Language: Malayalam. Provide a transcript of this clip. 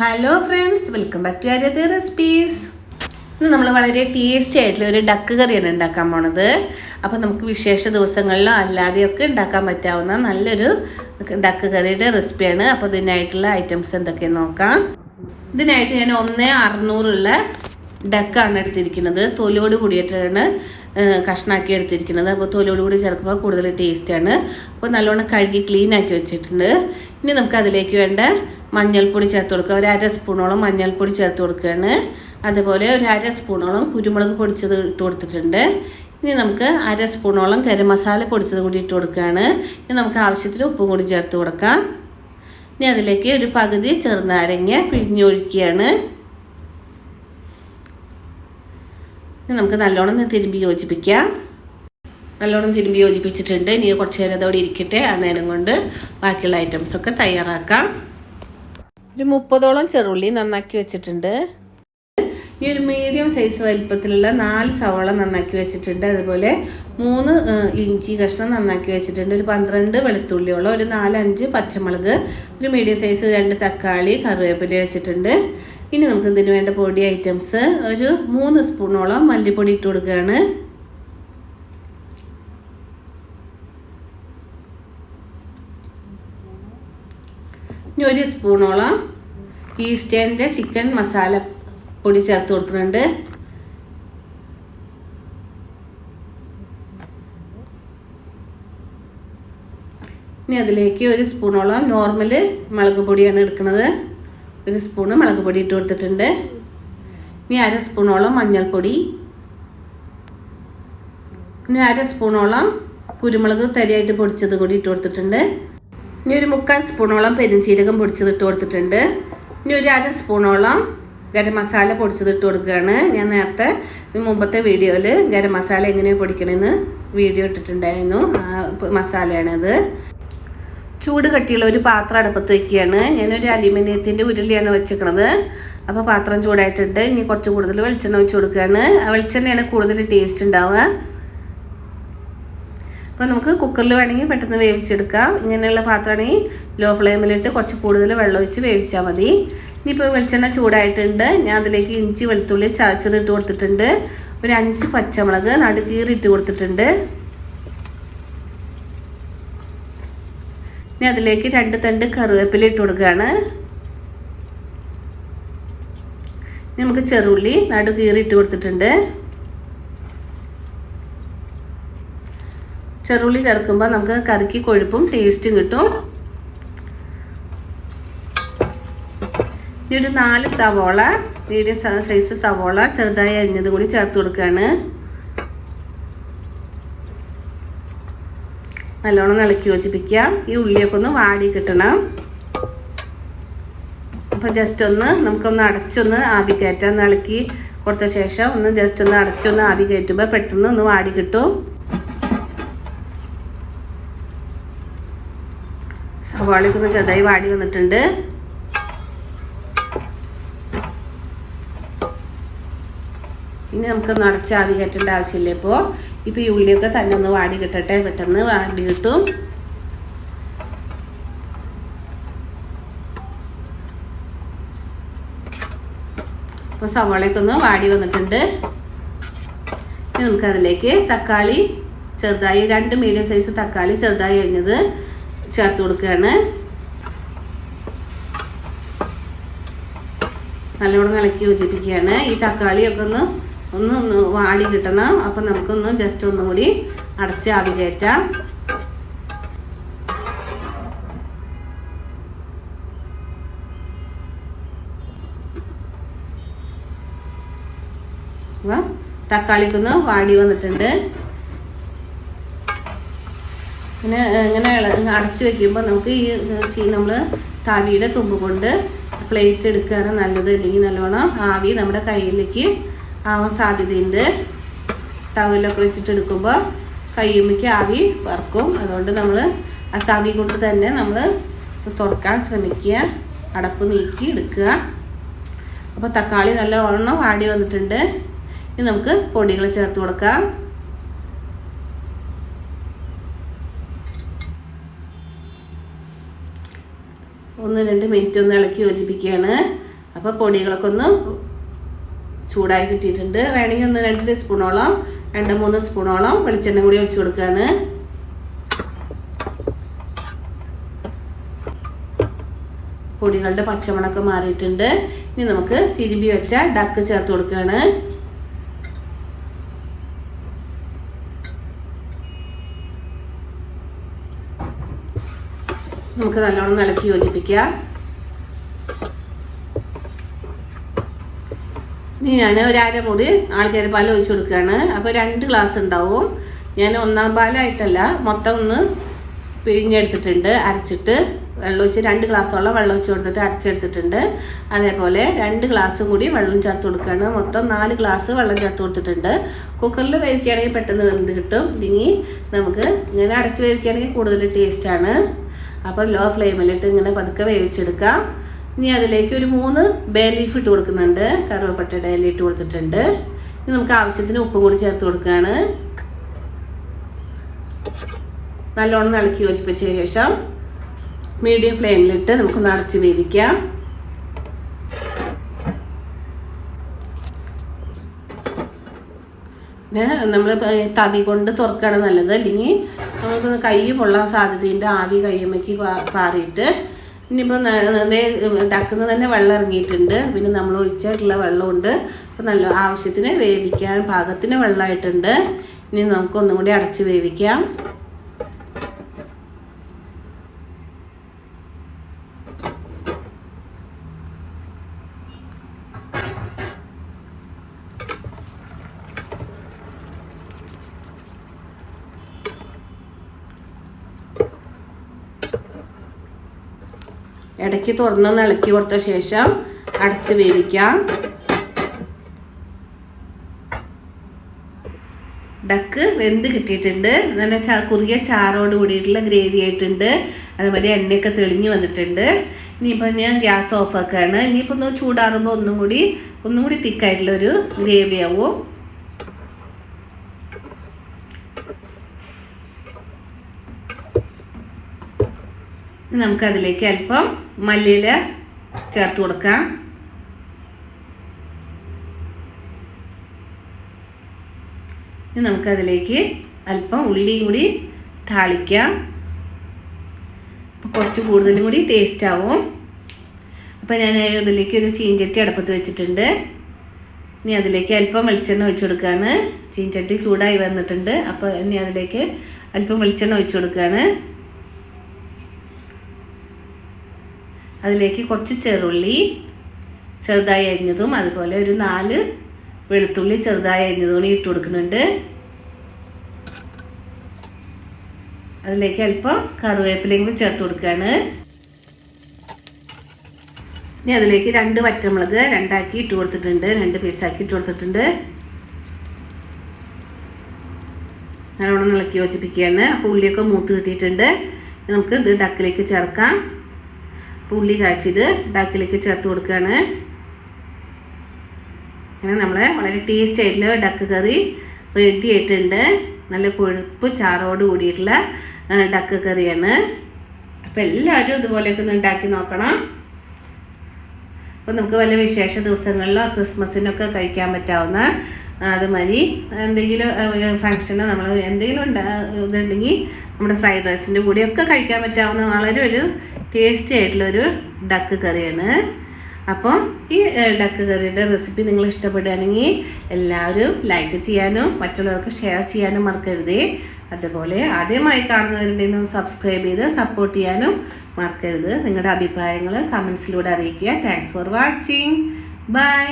Hello friends welcome back to ആര്യത്തെ recipes ഇന്ന് നമ്മൾ വളരെ ടേസ്റ്റി ആയിട്ടുള്ള ഒരു ഡക്ക് കറിയാണ് ഉണ്ടാക്കാൻ പോണത്. അപ്പോൾ നമുക്ക് വിശേഷ ദിവസങ്ങളിലോ അല്ലാതെയൊക്കെ ഉണ്ടാക്കാൻ പറ്റാവുന്ന നല്ലൊരു ഡക്ക് കറിയുടെ റെസിപ്പിയാണ് അപ്പോൾ ഇതിനായിട്ടുള്ള ഐറ്റംസ് എന്തൊക്കെയെന്ന് നോക്കാം. ഇതിനായിട്ട് ഞാൻ ഒന്ന് അറുന്നൂറുള്ള ഡക്കാണ് എടുത്തിരിക്കുന്നത്. തൊലിയോട് കൂടിയിട്ടാണ് കഷ്ണാക്കി എടുത്തിരിക്കുന്നത്. അപ്പോൾ തൊലിയോട് കൂടി ചേർക്കുമ്പോൾ കൂടുതൽ ടേസ്റ്റാണ് അപ്പോൾ നല്ലോണം കഴുകി ക്ലീൻ ആക്കി വെച്ചിട്ടുണ്ട്. ഇനി നമുക്ക് അതിലേക്ക് വേണ്ട മഞ്ഞൾപ്പൊടി ചേർത്ത് കൊടുക്കുക. ഒരു അര സ്പൂണോളം മഞ്ഞൾപ്പൊടി ചേർത്ത് കൊടുക്കുകയാണ്. അതുപോലെ ഒരു അര സ്പൂണോളം കുരുമുളക് പൊടിച്ചത് ഇട്ട് കൊടുത്തിട്ടുണ്ട്. ഇനി നമുക്ക് അര സ്പൂണോളം ഗരം മസാല പൊടിച്ചത് കൂടി ഇട്ട് കൊടുക്കുകയാണ്. ഇനി നമുക്ക് ആവശ്യത്തിന് ഉപ്പും കൂടി ചേർത്ത് കൊടുക്കാം. ഇനി അതിലേക്ക് ഒരു പകുതി ചെറുനാരങ്ങ പിഴിഞ്ഞൊഴിക്കുകയാണ് ഇനി നമുക്ക് നല്ലോണം തിരുമ്പി യോജിപ്പിക്കാം. നല്ലോണം തിരുമ്പി യോജിപ്പിച്ചിട്ടുണ്ട്. ഇനി കുറച്ച് നേരം അതോടെ ഇരിക്കട്ടെ. ആ നേരം കൊണ്ട് ബാക്കിയുള്ള ഐറ്റംസൊക്കെ തയ്യാറാക്കാം. ഒരു മുപ്പതോളം ചെറുള്ളി നന്നാക്കി വെച്ചിട്ടുണ്ട്. ഈ ഒരു മീഡിയം സൈസ് വലിപ്പത്തിലുള്ള നാല് സവള നന്നാക്കി വെച്ചിട്ടുണ്ട്. അതുപോലെ മൂന്ന് ഇഞ്ചി കഷ്ണം നന്നാക്കി വെച്ചിട്ടുണ്ട്. ഒരു പന്ത്രണ്ട് വെളുത്തുള്ളിയോളം ഒരു നാലഞ്ച് പച്ചമുളക് ഒരു മീഡിയം സൈസ് രണ്ട് തക്കാളി കറിവേപ്പില വെച്ചിട്ടുണ്ട്. ഇനി നമുക്ക് ഇതിന് വേണ്ട പൊടി ഐറ്റംസ് ഒരു മൂന്ന് സ്പൂണോളം മല്ലിപ്പൊടി ഇട്ട് കൊടുക്കുകയാണ്. ഇനി ഒരു സ്പൂണോളം ഈസ്റ്റേണിന്റെ ചിക്കൻ മസാല പൊടി ചേർത്ത് കൊടുക്കുന്നുണ്ട്. ഇനി അതിലേക്ക് ഒരു സ്പൂണോളം നോർമൽ മുളക് പൊടിയാണ് എടുക്കുന്നത്. ഒരു സ്പൂണ് മുളക് പൊടി ഇട്ട് കൊടുത്തിട്ടുണ്ട്. ഇനി അര സ്പൂണോളം മഞ്ഞൾപ്പൊടി. ഇനി അര സ്പൂണോളം കുരുമുളക് തരിയായിട്ട് പൊടിച്ചത് കൂടി ഇട്ട് കൊടുത്തിട്ടുണ്ട്. ഇനി ഒരു മുക്കാൽ സ്പൂണോളം പെരുംജീരകം പൊടിച്ചത് ഇട്ട് കൊടുത്തിട്ടുണ്ട്. ഇനി ഒരു അര സ്പൂണോളം ഗരം മസാല പൊടിച്ചത് ഇട്ട് കൊടുക്കുകയാണ്. ഞാൻ നേരത്തെ മുമ്പത്തെ വീഡിയോയിൽ ഗരം മസാല എങ്ങനെ പൊടിക്കണമെന്ന് വീഡിയോ ഇട്ടിട്ടുണ്ടായിരുന്നു. ആ മസാലയാണത്. ചൂട് കട്ടിയുള്ള ഒരു പാത്രം അടുപ്പത്ത് വയ്ക്കുകയാണ് ഞാനൊരു അലുമിനിയത്തിന്റെ ഉരുളിയാണ് വെച്ചിരിക്കുന്നത് അപ്പോൾ പാത്രം ചൂടായിട്ടുണ്ട്. ഇനി കുറച്ച് കൂടുതൽ വെളിച്ചെണ്ണ ഒഴിച്ച് കൊടുക്കുകയാണ്. വെളിച്ചെണ്ണയാണ് കൂടുതൽ ടേസ്റ്റ് ഉണ്ടാവുക. അപ്പോൾ നമുക്ക് കുക്കറിൽ വേണമെങ്കിൽ പെട്ടെന്ന് വേവിച്ചെടുക്കാം. ഇങ്ങനെയുള്ള പാത്രമാണെങ്കിൽ ലോ ഫ്ലെയിമിലിട്ട് കുറച്ച് കൂടുതൽ വെള്ളം ഒഴിച്ച് വേവിച്ചാൽ മതി. ഇനിയിപ്പോൾ വെളിച്ചെണ്ണ ചൂടായിട്ടുണ്ട്. ഞാൻ അതിലേക്ക് ഇഞ്ചി വെളുത്തുള്ളി ചതച്ചത് ഇട്ട് കൊടുത്തിട്ടുണ്ട്. ഒരു അഞ്ച് പച്ചമുളക് നടുകീറി ഇട്ട് കൊടുത്തിട്ടുണ്ട്. ഇനി അതിലേക്ക് രണ്ട് തണ്ട് കറിവേപ്പില ഇട്ട് കൊടുക്കുകയാണ്. നമുക്ക് ചെറുള്ളി നടുകീറി ഇട്ട് കൊടുത്തിട്ടുണ്ട്. ചെറുള്ളി ചേർക്കുമ്പോൾ നമുക്ക് കറിക്ക് കൊഴുപ്പും ടേസ്റ്റും കിട്ടും. ഇനി ഒരു നാല് സവോള മീഡിയം സൈസ് സവോള ചെറുതായി അരിഞ്ഞത് കൂടി ചേർത്ത് കൊടുക്കുകയാണ് നല്ലോണം ഇളക്കി യോജിപ്പിക്കാം ഈ ഉള്ളിയൊക്കെ ഒന്ന് വാടി കിട്ടണം. അപ്പോൾ ജസ്റ്റ് ഒന്ന് നമുക്കൊന്ന് അടച്ചൊന്ന് ആവി കയറ്റാം. ഇളക്കി കൊടുത്ത ശേഷം ഒന്ന് ജസ്റ്റ് ഒന്ന് അടച്ചൊന്ന് ആവി കയറ്റുമ്പോൾ പെട്ടെന്ന് ഒന്ന് വാടി കിട്ടും. സവാളയൊക്കെ ഒന്ന് ചെറുതായി വാടി വന്നിട്ടുണ്ട്. ഇനി നമുക്ക് നടച്ച് ആവി കയറ്റേണ്ട ആവശ്യമില്ല ഇപ്പോൾ ഇപ്പോൾ ഈ ഉള്ളിയൊക്കെ തന്നെ ഒന്ന് വാടി കിട്ടട്ടെ പെട്ടെന്ന് വാടി കിട്ടും. ഇപ്പോൾ സവാളയൊക്കെ ഒന്ന് വാടി വന്നിട്ടുണ്ട്. ഇനി നമുക്കതിലേക്ക് തക്കാളി ചെറുതായി രണ്ട് മീഡിയം സൈസ് തക്കാളി ചെറുതായി അരിഞ്ഞത് ചേർത്ത് കൊടുക്കുകയാണ്. നല്ലോണം ഇളക്കി യോജിപ്പിക്കുകയാണ്. ഈ തക്കാളിയൊക്കെ ഒന്ന് ഒന്ന് ഒന്ന് വാടി കിട്ടണം. അപ്പം നമുക്കൊന്ന് ജസ്റ്റ് ഒന്നും കൂടി അടച്ച് ആവി കയറ്റാം തക്കാളിക്കൊന്ന് വാടി വന്നിട്ടുണ്ട്. ഇങ്ങനെ ഇങ്ങനെ അടച്ചു വെക്കുമ്പോൾ നമുക്ക് ഈ നമ്മൾ തവിയുടെ തുമ്പ് കൊണ്ട് പ്ലേറ്റ് എടുക്കുകയാണ് നല്ലത്. അല്ലെങ്കിൽ നല്ലവണ്ണം ആവി നമ്മുടെ കയ്യിലേക്ക് ആവാൻ സാധ്യതയുണ്ട്. ടവലൊക്കെ വെച്ചിട്ട് എടുക്കുമ്പോൾ കയ്യുമ്മയ്ക്ക് ആവി പറക്കും അതുകൊണ്ട് നമ്മൾ ആ തവി കൊണ്ട് തന്നെ നമ്മൾ തുറക്കാൻ ശ്രമിക്കുക. അടപ്പ് നീക്കി എടുക്കുക. അപ്പോൾ തക്കാളി നല്ലവണ്ണം വാടി വന്നിട്ടുണ്ട്. ഇനി നമുക്ക് പൊടികൾ ചേർത്ത് കൊടുക്കാം. ഒന്ന് രണ്ട് മിനിറ്റ് ഒന്ന് ഇളക്കി യോജിപ്പിക്കുകയാണ്. അപ്പോൾ പൊടികളൊക്കെ ഒന്ന് ചൂടായി കിട്ടിയിട്ടുണ്ട്. വേണമെങ്കിൽ ഒന്ന് രണ്ട് സ്പൂണോളം രണ്ട് മൂന്ന് സ്പൂണോളം വെളിച്ചെണ്ണ കൂടി ഒഴിച്ചു കൊടുക്കുകയാണ്. പൊടികളുടെ പച്ചമണൊക്കെ മാറിയിട്ടുണ്ട്. ഇനി നമുക്ക് തിരുമ്പി വെച്ച ഡക്ക് ചേർത്ത് കൊടുക്കുകയാണ്. നമുക്ക് നല്ലോണം ഇളക്കി യോജിപ്പിക്കാം ഇനി ഞാൻ ഒരു അരമുറി ആൾക്കാർ പാൽ ഒഴിച്ച് കൊടുക്കുകയാണ്. അപ്പോൾ രണ്ട് ഗ്ലാസ് ഉണ്ടാവും. ഞാൻ ഒന്നാം പാലായിട്ടല്ല മൊത്തം ഒന്ന് പിഴിഞ്ഞെടുത്തിട്ടുണ്ട് അരച്ചിട്ട് വെള്ളം ഒഴിച്ച് രണ്ട് ഗ്ലാസ്സോളം വെള്ളം ഒഴിച്ച് കൊടുത്തിട്ട് അരച്ചെടുത്തിട്ടുണ്ട്. അതേപോലെ രണ്ട് ഗ്ലാസ്സും കൂടി വെള്ളം ചേർത്ത് കൊടുക്കുകയാണ്. മൊത്തം നാല് ഗ്ലാസ് വെള്ളം ചേർത്ത് കൊടുത്തിട്ടുണ്ട്. കുക്കറിൽ വേവിക്കുകയാണെങ്കിൽ പെട്ടെന്ന് വെന്ത് കിട്ടും. ഇല്ലെങ്കിൽ നമുക്ക് ഇങ്ങനെ അടച്ച് വേവിക്കുകയാണെങ്കിൽ കൂടുതൽ ടേസ്റ്റാണ് അപ്പോൾ ലോ ഫ്ലെയിമിലിട്ട് ഇങ്ങനെ പതുക്കെ വേവിച്ചെടുക്കാം. ഇനി അതിലേക്ക് ഒരു മൂന്ന് ബേ ലീഫ് ഇട്ട് കൊടുക്കുന്നുണ്ട്. കറുവപ്പട്ടയുടെ ഇല ഇട്ട് കൊടുത്തിട്ടുണ്ട്. ഇനി നമുക്ക് ആവശ്യത്തിന് ഉപ്പ് കൂടി ചേർത്ത് കൊടുക്കുകയാണ്. നല്ലോണം ഇളക്കി യോജിപ്പിച്ച ശേഷം മീഡിയം ഫ്ലെയിമിലിട്ട് നമുക്ക് അടച്ച് വേവിക്കാം. നമ്മൾ തവി കൊണ്ട് തുറക്കുകയാണ് നല്ലത്. അല്ലെങ്കിൽ നമുക്ക് കൈ പൊള്ളാൻ സാധ്യതയുണ്ട്. ആവി കയ്യമ്മയ്ക്ക് പാറിയിട്ട്. ഇനിയിപ്പോൾ ഡക്കുന്ന തന്നെ വെള്ളം ഇറങ്ങിയിട്ടുണ്ട്. പിന്നെ നമ്മൾ ഒഴിച്ചിട്ടുള്ള വെള്ളമുണ്ട്. അപ്പോൾ നല്ല ആവശ്യത്തിന് വേവിക്കാൻ പാകത്തിന് വെള്ളമായിട്ടുണ്ട്. ഇനി നമുക്കൊന്നും കൂടി അടച്ച് വേവിക്കാം. ഇടയ്ക്ക് തുറന്നൊന്ന് ഇളക്കി കൊടുത്ത ശേഷം അടച്ച് വേവിക്കാം. ഡക്ക് വെന്ത് കിട്ടിയിട്ടുണ്ട്. നല്ല ചാ കുറുകിയ ചാറോട് കൂടിയിട്ടുള്ള ഗ്രേവി ആയിട്ടുണ്ട്. അതുപോലെ എണ്ണയൊക്കെ തെളിഞ്ഞ് വന്നിട്ടുണ്ട്. ഇനിയിപ്പോൾ ഞാൻ ഗ്യാസ് ഓഫാക്കുകയാണ് ഇനിയിപ്പോൾ ഒന്ന് ചൂടാറുമ്പോൾ ഒന്നും കൂടി ഒന്നും കൂടി തിക്കായിട്ടുള്ളൊരു ഗ്രേവി ആവും. നമുക്കതിലേക്ക് അല്പം മല്ലിയില ചേർത്ത് കൊടുക്കാം. ഇനി നമുക്കതിലേക്ക് അല്പം ഉള്ളിയും കൂടി താളിക്കാം. അപ്പോൾ കുറച്ച് കൂടുതലും കൂടി ടേസ്റ്റ് ആവും. അപ്പോൾ ഞാൻ അതിലേക്ക് ഒരു ചീഞ്ചട്ടി അടുപ്പത്ത് വെച്ചിട്ടുണ്ട്. ഇനി അതിലേക്ക് അല്പം വെളിച്ചെണ്ണ ഒഴിച്ചു കൊടുക്കുകയാണ് ചീഞ്ചട്ടി ചൂടായി വന്നിട്ടുണ്ട്. അപ്പോൾ ഇനി അതിലേക്ക് അല്പം വെളിച്ചെണ്ണ ഒഴിച്ചു കൊടുക്കുകയാണ് അതിലേക്ക് കുറച്ച് ചെറുള്ളി ചെറുതായി അരിഞ്ഞതും അതുപോലെ ഒരു നാല് വെളുത്തുള്ളി ചെറുതായി അരിഞ്ഞതും കൂടി ഇട്ട് കൊടുക്കുന്നുണ്ട്. അതിലേക്ക് അല്പം കറിവേപ്പിലയും കൂടി ചേർത്ത് കൊടുക്കുകയാണ്. ഇനി അതിലേക്ക് രണ്ട് വറ്റമുളക് രണ്ടാക്കി ഇട്ട് കൊടുത്തിട്ടുണ്ട്. രണ്ട് പീസാക്കി ഇട്ട് കൊടുത്തിട്ടുണ്ട്. നല്ലോണം ഇളക്കി യോജിപ്പിക്കുകയാണ്. അപ്പോൾ ഉള്ളിയൊക്കെ മൂത്ത് കിട്ടിയിട്ടുണ്ട്. നമുക്ക് ഇത് ഡക്കിലേക്ക് ചേർക്കാം. ഉള്ളി കാച്ചിത് ഡക്കിലേക്ക് ചേർത്ത് കൊടുക്കുകയാണ്. അങ്ങനെ നമ്മൾ വളരെ ടേസ്റ്റ് ആയിട്ടുള്ള ഡക്ക് കറി റെഡി ആയിട്ടുണ്ട്. നല്ല കൊഴുപ്പ് ചാറോട് കൂടിയിട്ടുള്ള ഡക്ക് കറിയാണ് അപ്പോൾ എല്ലാവരും ഇതുപോലെയൊക്കെ ഒന്ന് ഉണ്ടാക്കി നോക്കണം. അപ്പോൾ നമുക്ക് വല്ല വിശേഷ ദിവസങ്ങളിലോ ക്രിസ്മസിനൊക്കെ കഴിക്കാൻ പറ്റാവുന്ന അതുമാതിരി എന്തെങ്കിലും ഫങ്ഷനോ നമ്മൾ എന്തെങ്കിലും ഉണ്ടാ ഇതുണ്ടെങ്കിൽ നമ്മുടെ ഫ്രൈഡ് റൈസിന്റെ കൂടെയൊക്കെ കഴിക്കാൻ പറ്റാവുന്ന വളരെ ഒരു ടേസ്റ്റി ആയിട്ടുള്ളൊരു ഡക്ക് കറിയാണ്. അപ്പോൾ ഈ ഡക്ക് കറിയുടെ റെസിപ്പി നിങ്ങൾ ഇഷ്ടപ്പെടുകയാണെങ്കിൽ എല്ലാവരും ലൈക്ക് ചെയ്യാനും മറ്റുള്ളവർക്ക് ഷെയർ ചെയ്യാനും മറക്കരുതേ. അതുപോലെ ആദ്യമായി കാണുന്നവരുണ്ടെങ്കിൽ സബ്സ്ക്രൈബ് ചെയ്ത് സപ്പോർട്ട് ചെയ്യാനും മറക്കരുത്. നിങ്ങളുടെ അഭിപ്രായങ്ങൾ കമൻസിലൂടെ അറിയിക്കുക. Thanks for watching bye